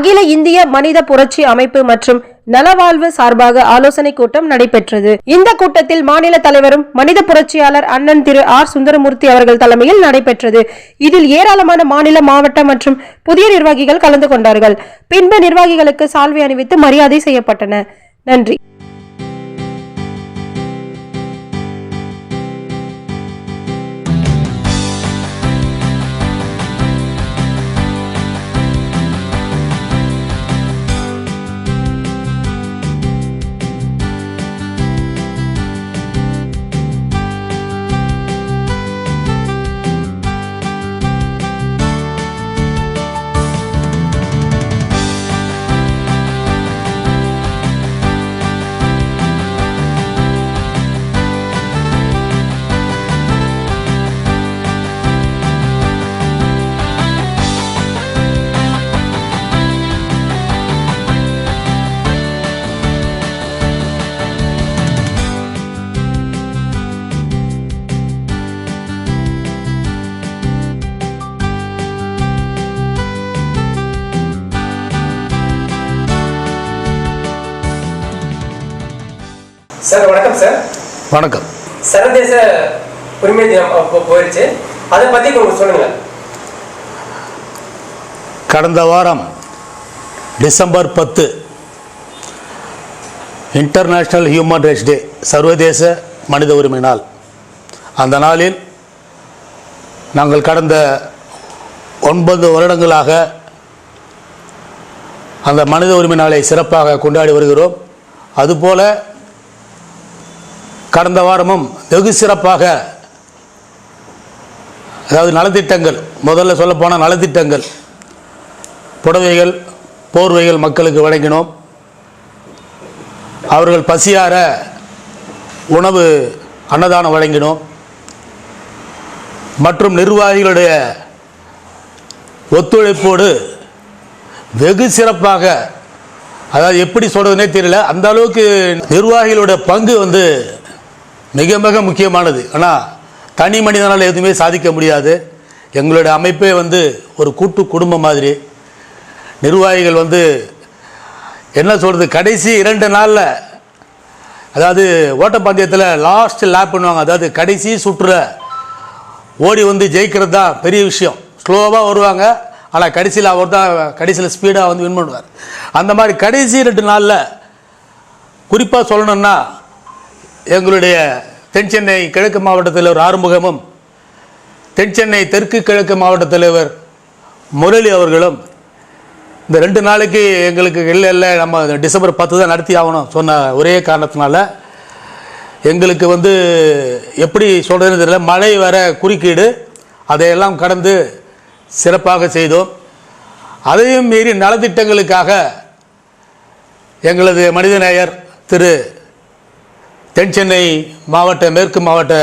அகில இந்திய மனித புரட்சி அமைப்பு மற்றும் நலவாழ்வு சார்பாக ஆலோசனை கூட்டம் நடைபெற்றது. இந்த கூட்டத்தில் மாநில தலைவரும் மனித புரட்சியாளர் அண்ணன் திரு ஆர் சுந்தரமூர்த்தி அவர்கள் தலைமையில் நடைபெற்றது. இதில் ஏராளமான மாநில மாவட்ட மற்றும் புதிய நிர்வாகிகள் கலந்து கொண்டார்கள். பின்பு நிர்வாகிகளுக்கு சால்வை அணிவித்து மரியாதை செய்யப்பட்டன. நன்றி. சார் வணக்கம் சார். வணக்கம். சர்வதேச உரிமை தினம் போயிருச்சு. அதை பத்தி கொஞ்சம் சொல்லுங்க. கடந்த வாரம் டிசம்பர் பத்து இன்டர்நேஷ்னல் ஹியூமன் ரைட்ஸ் டே சர்வதேச மனித உரிமை நாள். அந்த நாளில் நாங்கள் கடந்த ஒன்பது வருடங்களாக அந்த மனித உரிமை நாளை சிறப்பாக கொண்டாடி வருகிறோம். அதுபோல கடந்த வாரமும் வெகு சிறப்பாக அதாவது நலத்திட்டங்கள் முதல்ல சொல்லப்போனால் நலத்திட்டங்கள் புடவைகள் போர்வைகள் மக்களுக்கு வழங்கினோம். அவர்கள் பசியார உணவு அன்னதானம் வழங்கினோம். மற்றும் நிர்வாகிகளுடைய ஒத்துழைப்போடு வெகு சிறப்பாக அதாவது எப்படி சொல்கிறதுனே தெரியல அந்த அளவுக்கு நிர்வாகிகளோட பங்கு வந்து மிக மிக முக்கியமானது. ஆனால் தனி மனிதனால் எதுவுமே சாதிக்க முடியாது. எங்களுடைய அமைப்பே வந்து ஒரு கூட்டு குடும்பம் மாதிரி. நிர்வாகிகள் வந்து என்ன சொல்கிறது கடைசி இரண்டு நாளில் அதாவது ஓட்டப்பந்தயத்தில் லாஸ்ட் லேப் பண்ணுவாங்க. அதாவது கடைசி சுற்றுல ஓடி வந்து ஜெயிக்கிறது தான் பெரிய விஷயம். ஸ்லோவாக வருவாங்க. ஆனால் கடைசியில் அவர் தான் கடைசியில் ஸ்பீடாக வந்து வின் பண்ணுவார். அந்த மாதிரி கடைசி ரெண்டு நாளில் குறிப்பாக சொல்லணும்னா எங்களுடைய தென் சென்னை கிழக்கு மாவட்ட தலைவர் ஆறுமுகமும் தென் சென்னை தெற்கு கிழக்கு மாவட்ட தலைவர் முரளி அவர்களும் இந்த ரெண்டு நாளைக்கு எங்களுக்கு இல்லை இல்லை நம்ம டிசம்பர் பத்து தான் நடத்தி ஆகணும் சொன்ன ஒரே காரணத்தினால எங்களுக்கு வந்து எப்படி சொல்கிறதுன்னு தெரியல. மழை வர குறுக்கீடு அதையெல்லாம் கடந்து சிறப்பாக செய்தோம். அதையும் மீறி நலத்திட்டங்களுக்காக எங்களது மனிதநேயர் திரு தென் சென்னை மாவட்ட மேற்கு மாவட்ட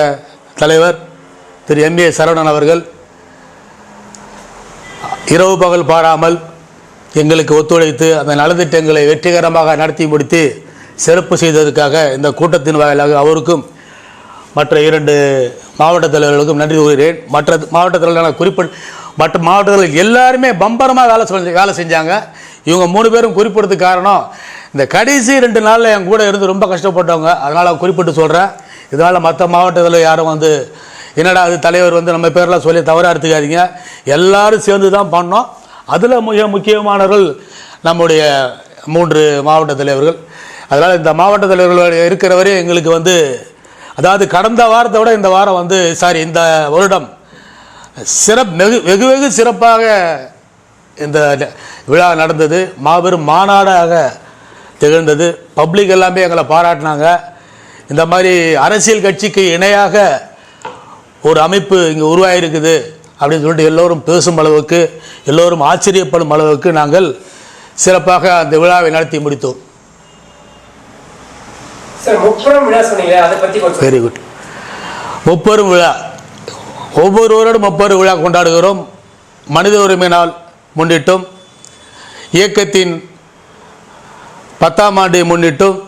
தலைவர் திரு எம்ஏ சரவணன் அவர்கள் இரவு பகல் பாராமல் எங்களுக்கு ஒத்துழைத்து அந்த நலத்திட்டங்களை வெற்றிகரமாக நடத்தி முடித்து சிறப்பு செய்ததற்காக இந்த கூட்டத்தின் வாயிலாக அவருக்கும் மற்ற இரண்டு மாவட்ட தலைவர்களுக்கும் நன்றி கூறுகிறேன். மற்ற மாவட்ட தலைவர்களான குறிப்பிட்ட மற்ற மாவட்டத்தில் எல்லாருமே பம்பரமாக வேலை வேலை செஞ்சாங்க. இவங்க மூணு பேரும் குறிப்பிடுறதுக்கு காரணம் இந்த கடைசி ரெண்டு நாளில் என் கூட இருந்து ரொம்ப கஷ்டப்பட்டவங்க. அதனால் குறிப்பிட்டு சொல்கிறேன் இதனால் மற்ற மாவட்டத்தில் யாரும் வந்து என்னடா அது தலைவர் வந்து நம்ம பேரெலாம் சொல்லி தவறாக எடுத்துக்காதீங்க. எல்லோரும் சேர்ந்து தான் பண்ணோம். அதில் மிக முக்கியமானவர்கள் நம்முடைய மூன்று மாவட்ட தலைவர்கள். அதனால் இந்த மாவட்ட தலைவர்கள் இருக்கிறவரே எங்களுக்கு வந்து அதாவது கடந்த வாரத்தை விட இந்த வாரம் வந்து சாரி இந்த வருடம் சிறப் வெகு வெகு வெகு சிறப்பாக இந்த விழா நடந்தது. மாபெரும் மாநாடாக திகழ்ந்தது. பப்ளிக் எல்லாமே எங்களை பாராட்டினாங்க. இந்த மாதிரி அரசியல் கட்சிக்கு இணையாக ஒரு அமைப்பு இங்கே உருவாகிருக்குது அப்படின்னு சொல்லிட்டு எல்லோரும் பேசும் அளவுக்கு எல்லோரும் ஆச்சரியப்படும் அளவுக்கு நாங்கள் சிறப்பாக அந்த விழாவை நடத்தி முடித்தோம். வெரி குட் முப்பெரும் விழா. ஒவ்வொரு வருடம் முப்பெரு விழா கொண்டாடுகிறோம். மனித உரிமை நாள் முன்னிட்டும். இயக்கத்தின் பத்தாம் ஆண்டை முன்னிட்டும்.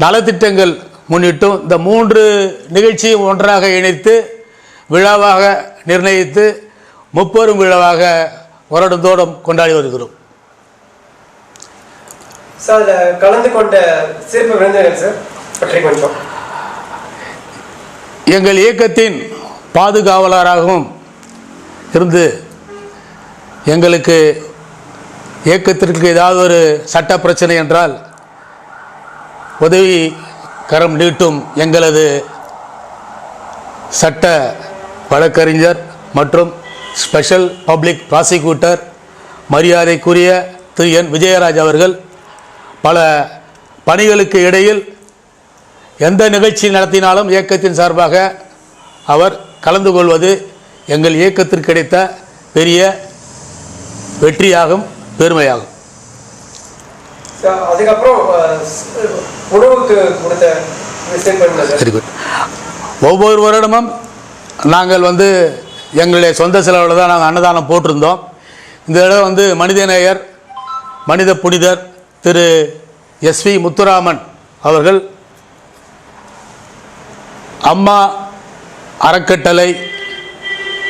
நலத்திட்டங்கள் முன்னிட்டும். இந்த மூன்று நிகழ்ச்சியும் ஒன்றாக இணைத்து விழாவாக நிர்ணயித்து முப்பெரும் விழாவாக வருடந்தோறும் கொண்டாடி வருகிறோம். சார் கலந்து கொண்ட சிறப்பு விருந்தினர் சார்? பற்றி கொஞ்சம். எங்கள் இயக்கத்தின் பாதுகாவலராகவும் இருந்து எங்களுக்கு இயக்கத்திற்கு ஏதாவது ஒரு சட்ட பிரச்சனை என்றால் உதவி கரம் நீட்டும் எங்களது சட்ட வழக்கறிஞர் மற்றும் ஸ்பெஷல் பப்ளிக் ப்ராசிக்யூட்டர் மரியாதைக்குரிய திரு என். விஜயராஜ் அவர்கள் பல பணிகளுக்கு இடையில் எந்த நிகழ்ச்சி நடத்தினாலும் இயக்கத்தின் சார்பாக அவர் கலந்து கொள்வது எங்கள் இயக்கத்திற்கு கிடைத்த பெரிய வெற்றியாகும் பெருமையாகும். அதுக்கப்புறம் உணவுக்கு கொடுத்த வெரி குட். ஒவ்வொரு வருடமும் நாங்கள் வந்து எங்களுடைய சொந்த செலவில் தான் நாங்கள் அன்னதானம் போட்டிருந்தோம். இந்த இடம் வந்து மனிதநேயர் மனித புனிதர் திரு எஸ்வி முத்துராமன் அவர்கள் அம்மா அறக்கட்டளை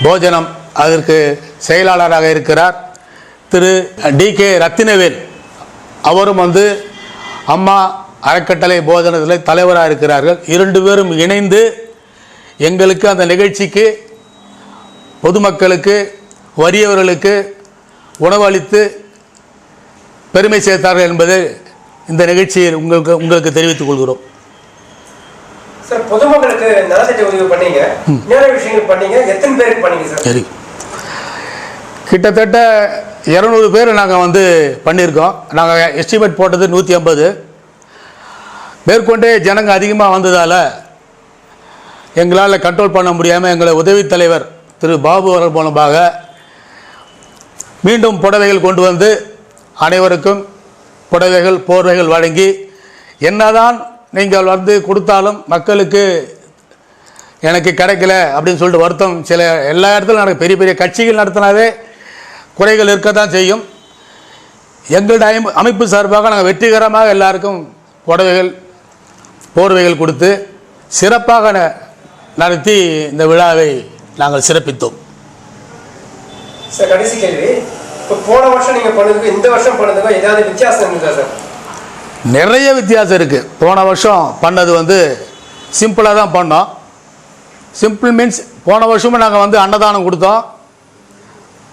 போஜனம் அதற்கு செயலாளராக இருக்கிறார். திரு டி கே ரத்தினவேல். அவரும் வந்து அம்மா அறக்கட்டளை போஜனத்தில் தலைவராக இருக்கிறார்கள். இரண்டு பேரும் இணைந்து எங்களுக்கு அந்த நிகழ்ச்சிக்கு பொதுமக்களுக்கு வறியவர்களுக்கு உணவளித்து பெருமை சேர்த்தார்கள் என்பதை இந்த நிகழ்ச்சியில் உங்களுக்கு உங்களுக்கு தெரிவித்துக் கொள்கிறோம். சார் பொதுமக்களுக்கு நலத்திட்ட உதவி பண்ணீங்க. என்னென்ன விஷயங்கள் பண்ணீங்க. எத்தனை பேருக்கு பண்ணீங்க சார்? சரி. கிட்டத்தட்ட இரநூறு பேர் நாங்கள் வந்து பண்ணியிருக்கோம். நாங்கள் எஸ்டிமேட் போட்டது நூற்றி ஐம்பது. மேற்கொண்டே ஜனங்க அதிகமாக வந்ததால் எங்களால் கண்ட்ரோல் பண்ண முடியாமல் எங்களை உதவித் தலைவர் திரு பாபு அவர்கள் மூலமாக மீண்டும் புடவைகள் கொண்டு வந்து அனைவருக்கும் புடவைகள் போர்வைகள் வழங்கி என்னதான் நீங்கள் வந்து கொடுத்தாலும் மக்களுக்கு எனக்கு கிடைக்கல அப்படின்னு சொல்லிட்டு வருத்தம். சில எல்லா இடத்துலையும் நடக்கும் பெரிய பெரிய கட்சிகள் நடத்தினாவே குறைகள் இருக்க தான் செய்யும். எங்களுடைய அமைப்பு- சார்பாக நாங்கள் வெற்றிகரமாக எல்லாருக்கும் புடவைகள் போர்வைகள் கொடுத்து சிறப்பாக நடத்தி இந்த விழாவை நாங்கள் சிறப்பித்தோம். சார் கடைசி கேள்வி. இப்போ போன வருஷம் நீங்க பண்ணதுக்கும் இந்த வருஷம் பண்ணதுக்கும் ஏதாவது வித்தியாசம் இருந்தா சார்? நிறைய வித்தியாசம் இருக்குது போன வருஷம் பண்ணது வந்து சிம்பிளாக தான் பண்ணோம். சிம்பிள் மீன்ஸ் போன வருஷமும் நாங்கள் வந்து அன்னதானம் கொடுத்தோம்.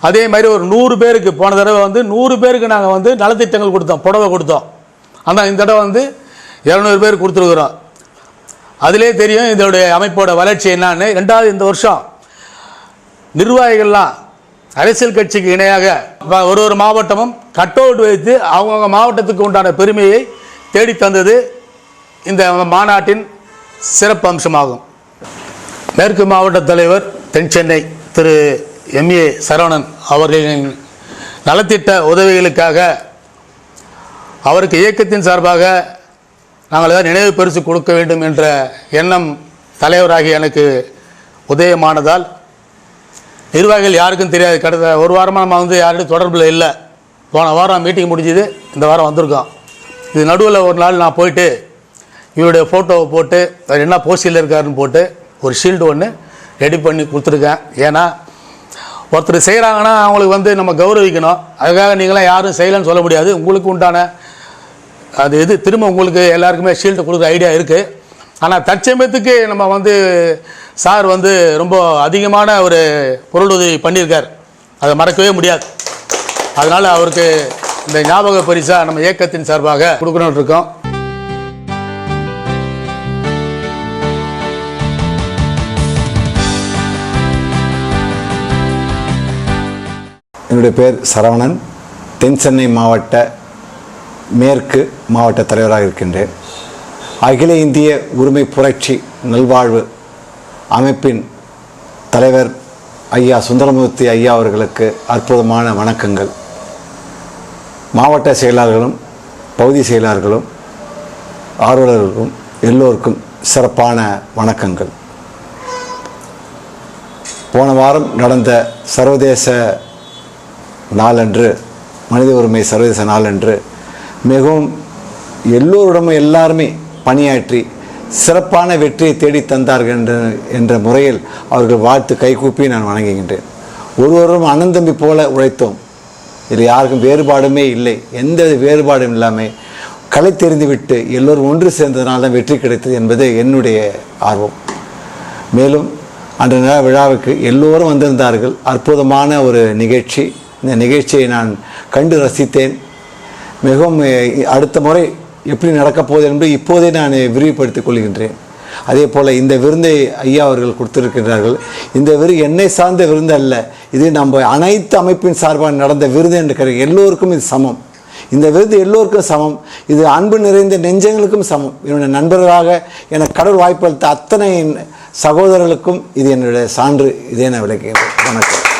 அதே மாதிரி ஒரு நூறு பேருக்கு போன தடவை வந்து நூறு பேருக்கு நாங்கள் வந்து நலத்திட்டங்கள் கொடுத்தோம் புடவை கொடுத்தோம். ஆனால் இந்த தடவை வந்து இரநூறு பேர் கொடுத்துருக்குறோம். அதிலே தெரியும் இதோடைய அமைப்போட வளர்ச்சி என்னன்னு. ரெண்டாவது இந்த வருஷம் நிர்வாகிகள்லாம் அரசியல் கட்சிக்கு இணையாக ஒரு ஒரு மாவட்டமும் கட் அவுட் வைத்து அவங்கவுங்க மாவட்டத்துக்கு உண்டான பெருமையை தேடி தந்தது இந்த மாநாட்டின் சிறப்பு அம்சமாகும் மேற்கு மாவட்ட தலைவர் தென் சென்னை திரு எம்ஏ சரவணன் அவர்களின் நலத்திட்ட உதவிகளுக்காக அவருக்கு இயக்கத்தின் சார்பாக நாங்கள் ஏதாவது நினைவு பரிசு கொடுக்க வேண்டும் என்ற எண்ணம் தலைவராகி எனக்கு உதயமானதால் நிர்வாகிகள் யாருக்கும் தெரியாது. கடந்த ஒரு வாரமாக நம்ம வந்து யார்கிட்டையும் தொடர்பில் இல்லை. போன வாரம் மீட்டிங் முடிஞ்சுது. இந்த வாரம் வந்திருக்கோம். இது நடுவில் ஒரு நாள் நான் போயிட்டு இவருடைய ஃபோட்டோவை போட்டு அவர் என்ன போஸ்டில் இருக்காருன்னு போட்டு ஒரு ஷீல்டு ஒன்று ரெடி பண்ணி கொடுத்துருக்கேன். ஏன்னா ஒருத்தர் செய்கிறாங்கன்னா அவங்களுக்கு வந்து நம்ம கௌரவிக்கணும். அதுக்காக நீங்களாம் யாரும் செய்யலைன்னு சொல்ல முடியாது. உங்களுக்கு உண்டான அது இது திரும்ப உங்களுக்கு எல்லாருக்குமே ஷீல்டு கொடுக்குற ஐடியா இருக்குது ஆனால் தற்சமயத்துக்கு நம்ம வந்து சார் வந்து ரொம்ப அதிகமான ஒரு பொருளுதவி பண்ணியிருக்கார். அதை மறக்கவே முடியாது. அதனால் அவருக்கு இந்த ஞாபக பரிசாக நம்ம இயக்கத்தின் சார்பாக கொடுக்கணும்னு இருக்கோம். என்னுடைய பேர் சரவணன் தென் சென்னை மாவட்ட மேற்கு மாவட்ட தலைவராக இருக்கின்றேன். அகில இந்திய உரிமை புரட்சி நல்வாழ்வு அமைப்பின் தலைவர் ஐயா சுந்தரமூர்த்தி ஐயா அவர்களுக்கு அற்புதமான வணக்கங்கள். மாவட்ட செயலாளர்களும் பகுதி செயலாளர்களும் ஆர்வலர்களுக்கும் எல்லோருக்கும் சிறப்பான வணக்கங்கள். போன வாரம் நடந்த சர்வதேச நாளன்று மனித உரிமை சர்வதேச நாளன்று மிகவும் எல்லோரிடமும் எல்லாருமே பணியாற்றி சிறப்பான வெற்றியை தேடி தந்தார்கள் என்ற என்ற முறையில் அவர்கள் வாழ்த்து கைகூப்பி நான் வணங்குகின்றேன். ஒருவரும் அண்ணன் தம்பி போல உழைத்தோம். இதில் யாருக்கும் வேறுபாடுமே இல்லை. எந்த வேறுபாடும் இல்லாமல் கலை தெரிந்துவிட்டு எல்லோரும் ஒன்று சேர்ந்ததனால் தான் வெற்றி கிடைத்தது என்பது என்னுடைய ஆர்வம். மேலும் அன்று விழாவுக்கு எல்லோரும் வந்திருந்தார்கள். அற்புதமான ஒரு நிகழ்ச்சி. இந்த நிகழ்ச்சியை நான் கண்டு ரசித்தேன். மிகவும் அடுத்த முறை எப்படி நடக்கப் போகுது என்று இப்போதே நான் விரிவுபடுத்திக் கொள்கின்றேன். அதே போல் இந்த விருந்தை ஐயா அவர்கள் கொடுத்திருக்கின்றார்கள். இந்த விரு என்னை சார்ந்த விருந்து அல்ல. இது நம்ம அனைத்து அமைப்பின் சார்பாக நடந்த விருது என்று கிடைக்கும் எல்லோருக்கும் இது சமம். இந்த விருது எல்லோருக்கும் சமம். இது அன்பு நிறைந்த நெஞ்சங்களுக்கும் சமம். என்னுடைய நண்பர்களாக எனக்கு கடவுள் வாய்ப்பளித்த அத்தனை சகோதரர்களுக்கும் இது என்னுடைய சான்று. இதே நான் விளக்குகிறேன். வணக்கம்.